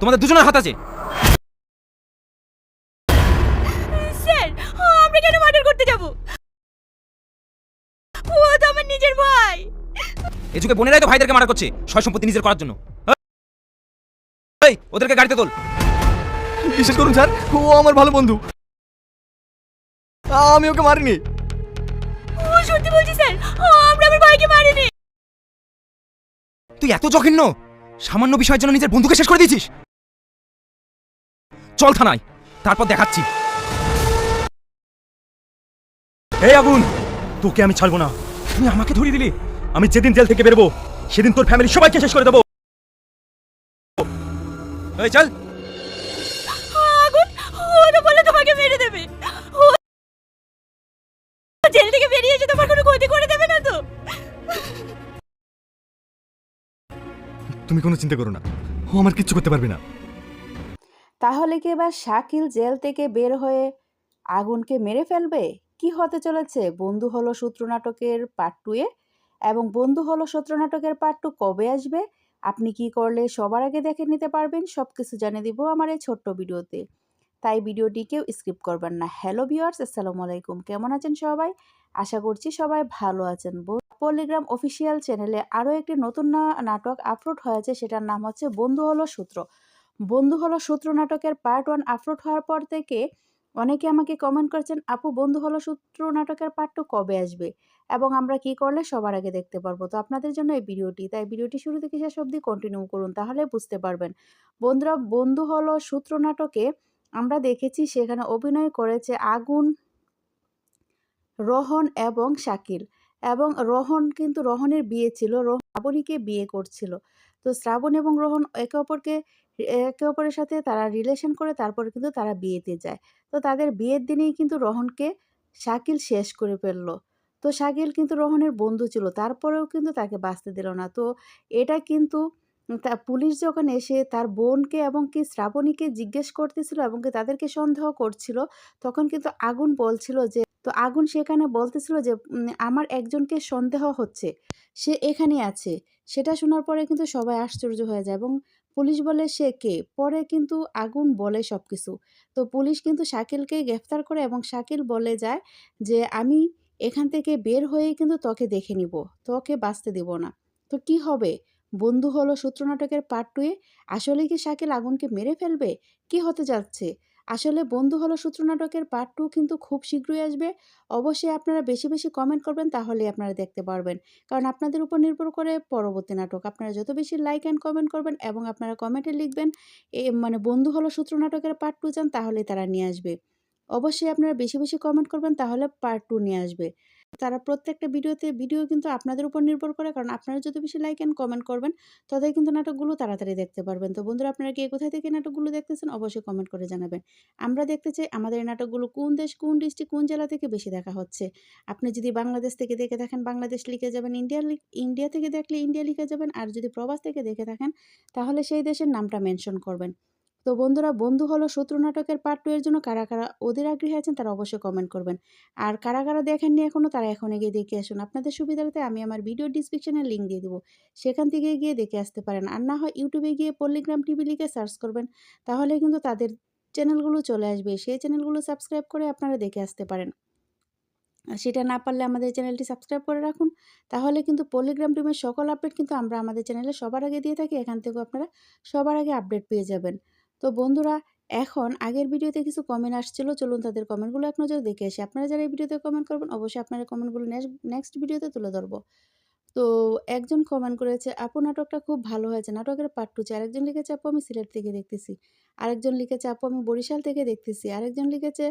তোমাদের দুজনের হাত আছে। স্যার আমরা কেন মার্ডার করতে যাব? ও তো আমার নিজের ভাই। এ যুগে বোনেরাই তো ভাইদেরকে মারা করছে সয় সম্পত্তি নিজের করার জন্য। এই ওদেরকে গাড়িতে তোল। বিশ্বাস করুন স্যার ও আমার ভালো বন্ধু। আমি ওকে মারিনি। ও সত্যি বলছি স্যার আমরা আমার ভাইকে মারিনি। তুই এত জঘন্য! সামান্য বিষয়ের জন্য নিজের বন্ধুকে শেষ করে দিয়েছিস! চল থানায়। তারপর দেখাচ্ছি। এই আগুন তোকে আমি ছাড়বো না। তুমি আমাকে ধরিয়ে দিলি। আমি যেদিন জেল থেকে বেরবো সেদিন তোর ফ্যামিলি সবাইকে শেষ করে দেবো। এই চল। আগুন বলে তোমাকে মেরে দেবে। ও জেল থেকে বেরিয়ে এসে তোমার কোনো ক্ষতি করে দেবে না তো? তুমি কোনো চিন্তা করো না। ও আমার কিচ্ছু করতে পারবে না। তাহলে কি এবার শাকিল জেল থেকে বের হয়ে আগুনকে মেরে ফেলবে? কি হতে চলেছে? বন্ধু হলো সূত্র নাটকের পার্ট টুয়ে এবং বন্ধু হলো সূত্র নাটকের পার্ট টু কবে আসবে? আপনি কি করলে সবার আগে দেখে নিতে পারবেন? সব কিছু জানিয়ে দিব আমার এই ছোট্ট ভিডিওতে। তাই ভিডিওটি কেউ স্কিপ করবেন না। হ্যালো ভিউয়ার্স, আসসালামু আলাইকুম। কেমন আছেন সবাই? আশা করছি সবাই ভালো আছেন। পলিগ্রাম অফিসিয়াল চ্যানেলে আরও একটি নতুন নাটক আপলোড হয়েছে। সেটার নাম হচ্ছে বন্ধু হলো সূত্র বন্ধু হলো সূত্র নাটকের পার্ট ওয়ান আপলোড হওয়ার পর থেকে অনেকে আমাকে কমেন্ট করেছেন, আপু, বন্ধু হলো সূত্র নাটকের পার্ট টু কবে আসবে? এবং আমরা কি করলে সবার আগে দেখতে পারব? তো আপনাদের জন্য এই ভিডিওটি। তাই ভিডিওটি শুরু থেকে শেষ অবধি কন্টিনিউ করুন, তাহলে বুঝতে পারবেন। বন্ধুরা, বন্ধু হলো সূত্র নাটকে আমরা দেখেছি সেখানে অভিনয় করেছে আগুন, রোহন এবং শাকিল। এবং রোহন কিন্তু রোহনের বিয়ে ছিল, রোহন শ্রাবণীকে বিয়ে করছিল। তো শ্রাবণ এবং রোহন একে অপরকে, একে অপরের সাথে তারা রিলেশন করে, তারপরে কিন্তু তারা বিয়েতে যায়। তো তাদের বিয়ের দিনেই কিন্তু রোহনকে শাকিল শেষ করে ফেলল। তো শাকিল কিন্তু রোহনের বন্ধু ছিল, তারপরেও কিন্তু তাকে বাঁচতে দিল না। তো এটা কিন্তু তা পুলিশ যখন এসে তার বোনকে এবং কি শ্রাবণীকে জিজ্ঞেস করতেছিল এবং কি তাদেরকে সন্দেহ করছিল, তখন কিন্তু আগুন বলছিল যে তো আগুন সেখানে বলতেছিল যে আমার একজনকে সন্দেহ হচ্ছে, সে এখানে আছে। সেটা শোনার পরে কিন্তু সবাই আশ্চর্য হয়ে যায় এবং পুলিশ বলে সে কে? পরে কিন্তু আগুন বলে সব কিছু তো পুলিশ কিন্তু শাকিলকে গ্রেফতার করে এবং শাকিল বলে যায় যে, আমি এখান থেকে বের হয়েই কিন্তু তোকে দেখে নিব, তোকে বাঁচতে দেব না। তো কি হবে? বন্ধু হলো সূত্রনাটকের পার্ট টুয়ে আসলে কি শাকিল আগুনকে মেরে ফেলবে? কি হতে যাচ্ছে? আসলে বন্ধু হলো সূত্র নাটকের পার্ট টু কিন্তু খুব শীঘ্রই আসবে। অবশ্যই আপনারা বেশি বেশি কমেন্ট করবেন, তাহলেই আপনারা দেখতে পারবেন। কারণ আপনাদের উপর নির্ভর করে পরবর্তী নাটক। আপনারা যত বেশি লাইক অ্যান্ড কমেন্ট করবেন এবং আপনারা কমেন্টে লিখবেন মানে বন্ধু হলো সূত্র নাটকের পার্ট টু চান, তাহলেই তারা নিয়ে আসবে। অবশ্যই আপনারা বেশি বেশি কমেন্ট করবেন, তাহলে পার্ট টু নিয়ে আসবে। তারা প্রত্যেকটা ভিডিওতে, ভিডিও কিন্তু আপনাদের উপর নির্ভর করে। কারণ আপনারা যত বেশি লাইক অ্যান্ড কমেন্ট করবেন, ততই কিন্তু নাটকগুলো তাড়াতাড়ি দেখতে পারবেন। তো বন্ধুরা, আপনারা কে কোথায় থেকে নাটকগুলো দেখতেছেন? অবশ্যই কমেন্ট করে জানাবেন। আমরা দেখতে চাই আমাদের নাটকগুলো কোন দেশ, কোন ডিস্ট্রিক্ট কোন জেলা থেকে বেশি দেখা হচ্ছে? আপনি যদি বাংলাদেশ থেকে দেখে থাকেন, বাংলাদেশ লিখে যাবেন, ইন্ডিয়া ইন্ডিয়া থেকে দেখলে ইন্ডিয়া লিখে যাবেন, আর যদি প্রবাস থেকে দেখে থাকেন, তাহলে সেই দেশের নামটা মেনশন করবেন। তো বন্ধুরা, বন্ধু হলো শত্রু নাটকের পার্ট টু এর জন্য কারা কারা ওদের আগ্রহী আছেন তারা অবশ্যই কমেন্ট করবেন। আর কারা কারা দেখেননি এখনও তারা এখন গিয়ে দেখে আসুন। আপনাদের সুবিধার্থে আমি আমার ভিডিও ডিসক্রিপশনে লিঙ্ক দিয়ে দেবো। সেখান থেকে গিয়ে দেখে আসতে পারেন। আর না হয় ইউটিউবে গিয়ে পল্লিগ্রাম টিভি লিখে সার্চ করবেন। তাহলে কিন্তু তাদের চ্যানেলগুলো চলে আসবে। সেই চ্যানেলগুলো সাবস্ক্রাইব করে আপনারা দেখে আসতে পারেন। সেটা না পারলে আমাদের চ্যানেলটি সাবস্ক্রাইব করে রাখুন। তাহলে কিন্তু পলিগ্রাম টিমের সকল আপডেট কিন্তু আমরা আমাদের চ্যানেলে সবার আগে দিয়ে থাকি। এখান থেকেও আপনারা সবার আগে আপডেট পেয়ে যাবেন। তো বন্ধুরা, এখন আগের ভিডিওতে কিছু কমেন্ট আসছিল, চলুন তাদের কমেন্টগুলো এক নজর দেখে আসি। আপনারা যারা এই ভিডিওতে কমেন্ট করবেন, অবশ্যই আপনারা কমেন্টগুলো নেক্সট ভিডিওতে তুলে ধরবো। তো একজন কমেন্ট করেছে, আপু, নাটকটা খুব ভালো হয়েছে। নাটকের পার্ট টু আরেকজন লিখেছে, আপু, আমি সিলেট থেকে দেখতেছি। আরেকজন লিখেছে, আপু, আমি বরিশাল থেকে দেখতেছি। আরেকজন লিখেছে,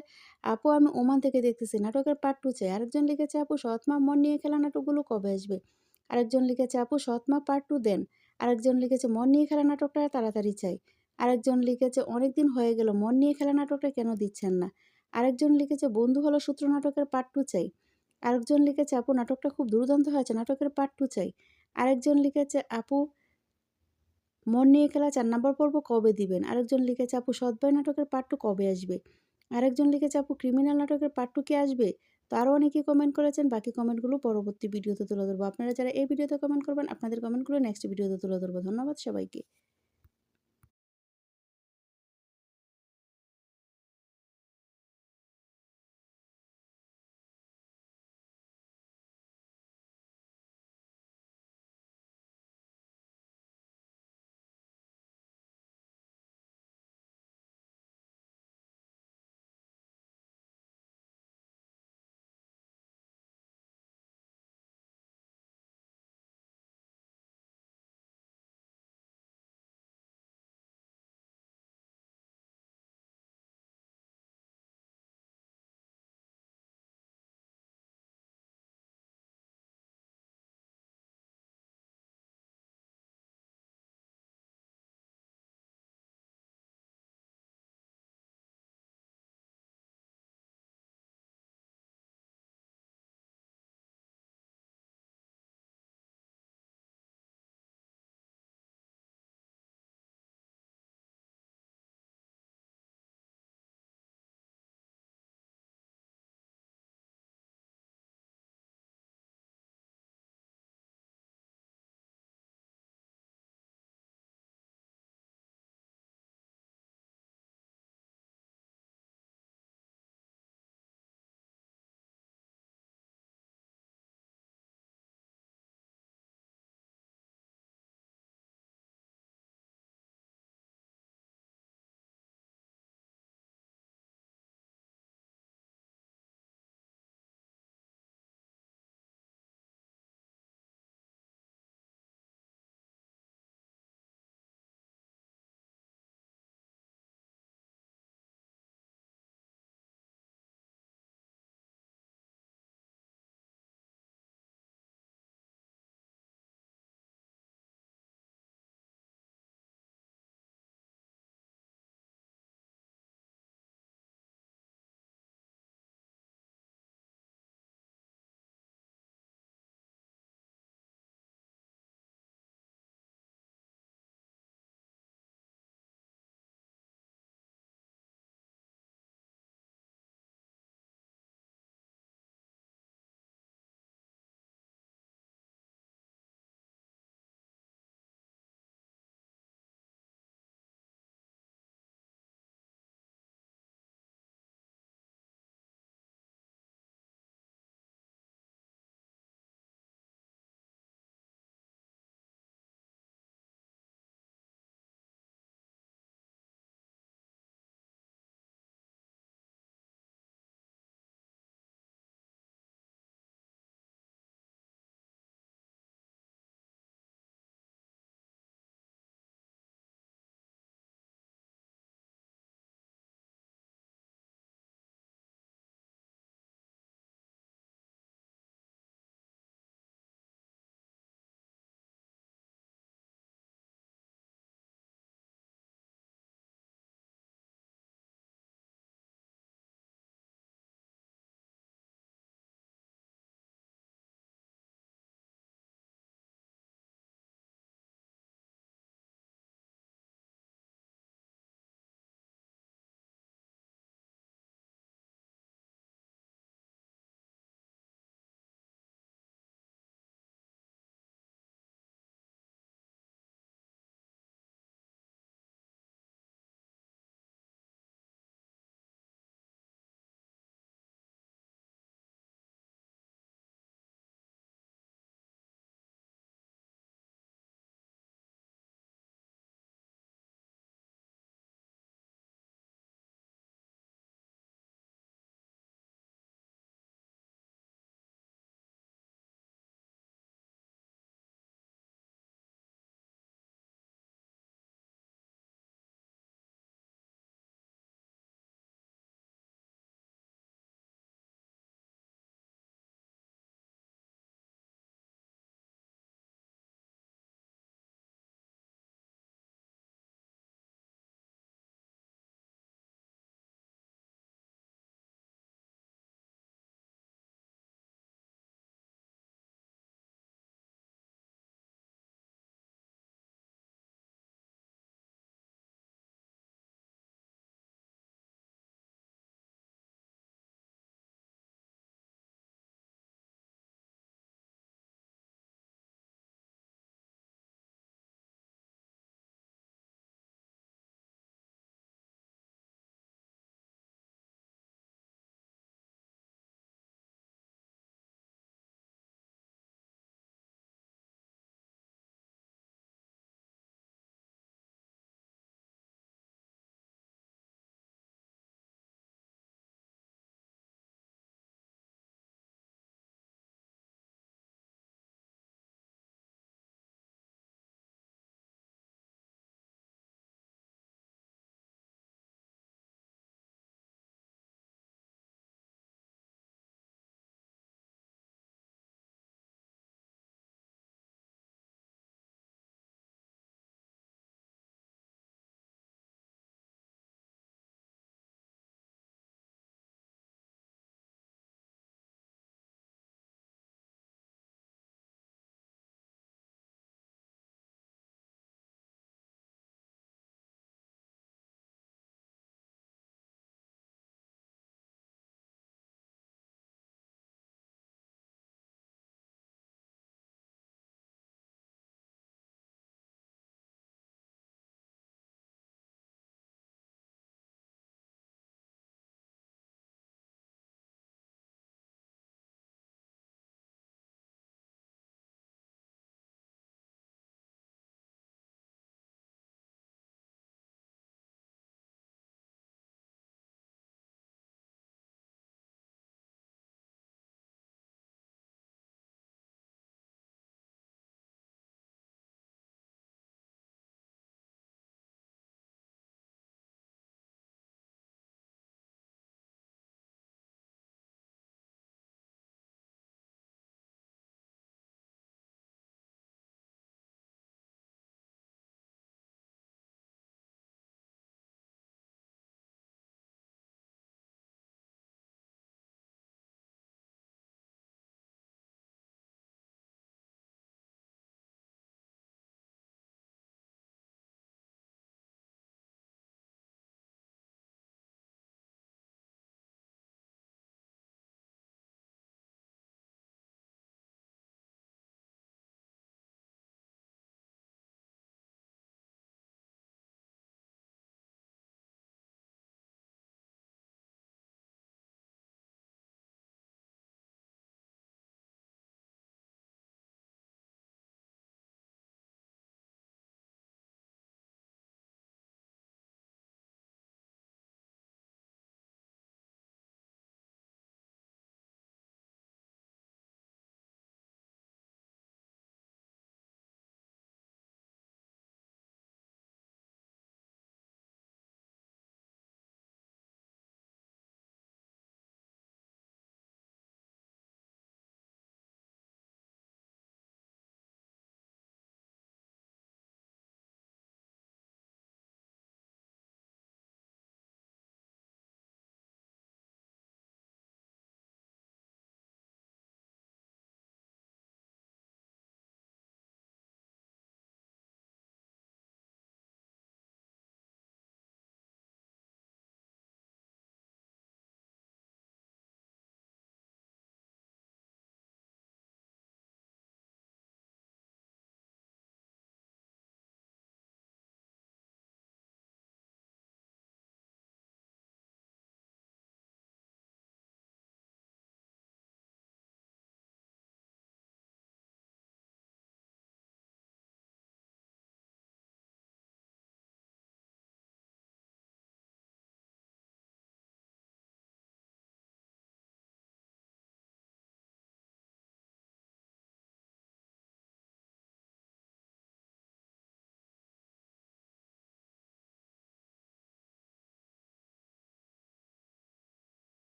আপু, আমি ওমান থেকে দেখতেছি। নাটকের পার্ট টু চাই। আরেকজন লিখেছে, আপু, সৎমা মন নিয়ে খেলা নাটকগুলো কবে আসবে? আরেকজন লিখেছে, আপু, সৎমা পার্ট টু দেন। আরেকজন লিখেছে, মন নিয়ে খেলা নাটকটা তাড়াতাড়ি চাই। আরেকজন লিখেছে অনেক দিন হয়ে গেল, মন নিয়ে খেলা নাটকটা কেন দিচ্ছেন না? আরেকজন লিখেছে, বন্ধু হলো সূত্র নাটকের পার্ট টু চাই। আরেকজন লিখেছে, আপু, নাটকটা খুব দুর্দান্ত হয়েছে, নাটকের পার্ট টু চাই। আরেকজন লিখেছে, আপু, মন নিয়ে খেলা চার নম্বর পর্ব কবে দিবেন? আরেকজন লিখেছে, আপু সৎভাই নাটকের পার্ট টু কবে আসবে? আরেকজন লিখেছে, আপু ক্রিমিনাল নাটকের পার্ট টু কি আসবে? তো আরও অনেকেই কমেন্ট করেছেন, বাকি কমেন্টগুলো পরবর্তী ভিডিওতে তুলে ধরবো। আপনারা যারা এই ভিডিওতে কমেন্ট করবেন, আপনাদের কমেন্টগুলো নেক্সট ভিডিওতে তুলে ধরবো। ধন্যবাদ সবাইকে।